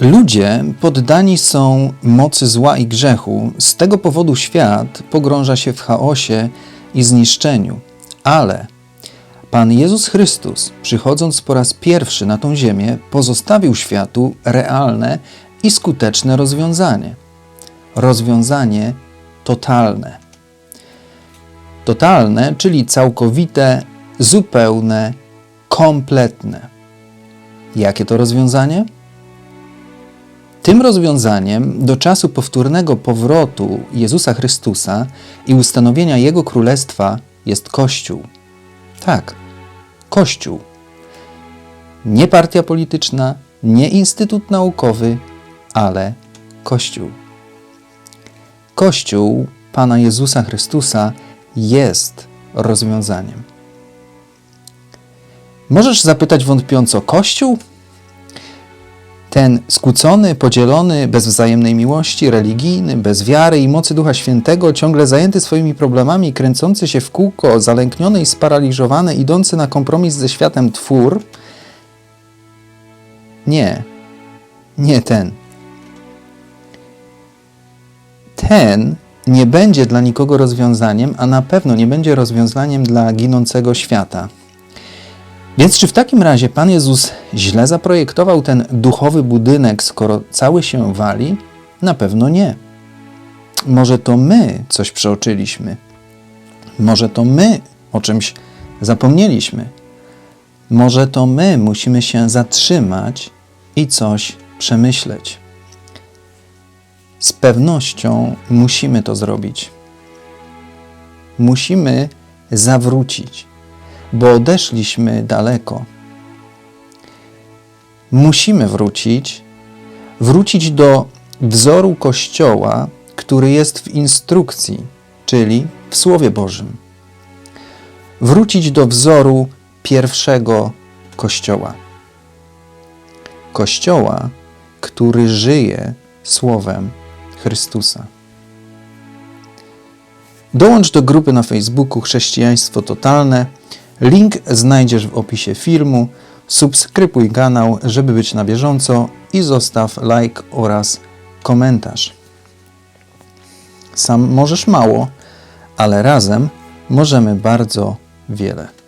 Ludzie poddani są mocy zła i grzechu, z tego powodu świat pogrąża się w chaosie i zniszczeniu. Ale Pan Jezus Chrystus, przychodząc po raz pierwszy na tą ziemię, pozostawił światu realne i skuteczne rozwiązanie. Rozwiązanie totalne. Totalne, czyli całkowite, zupełne, kompletne. Jakie to rozwiązanie? Tym rozwiązaniem do czasu powtórnego powrotu Jezusa Chrystusa i ustanowienia Jego Królestwa jest Kościół. Tak, Kościół. Nie partia polityczna, nie instytut naukowy, ale Kościół. Kościół Pana Jezusa Chrystusa jest rozwiązaniem. Możesz zapytać wątpiąco: Kościół? Ten skłócony, podzielony, bez wzajemnej miłości, religijny, bez wiary i mocy Ducha Świętego, ciągle zajęty swoimi problemami, kręcący się w kółko, zalękniony i sparaliżowany, idący na kompromis ze światem twór? Nie, nie ten. Ten nie będzie dla nikogo rozwiązaniem, a na pewno nie będzie rozwiązaniem dla ginącego świata. Więc czy w takim razie Pan Jezus źle zaprojektował ten duchowy budynek, skoro cały się wali? Na pewno nie. Może to my coś przeoczyliśmy. Może to my o czymś zapomnieliśmy. Może to my musimy się zatrzymać i coś przemyśleć. Z pewnością musimy to zrobić. Musimy zawrócić bo odeszliśmy daleko. Musimy wrócić, wrócić do wzoru Kościoła, który jest w instrukcji, czyli w Słowie Bożym. Wrócić do wzoru pierwszego Kościoła. Kościoła, który żyje Słowem Chrystusa. Dołącz do grupy na Facebooku Chrześcijaństwo Totalne. Link znajdziesz w opisie filmu. Subskrybuj kanał, żeby być na bieżąco i zostaw like oraz komentarz. Sam możesz mało, ale razem możemy bardzo wiele.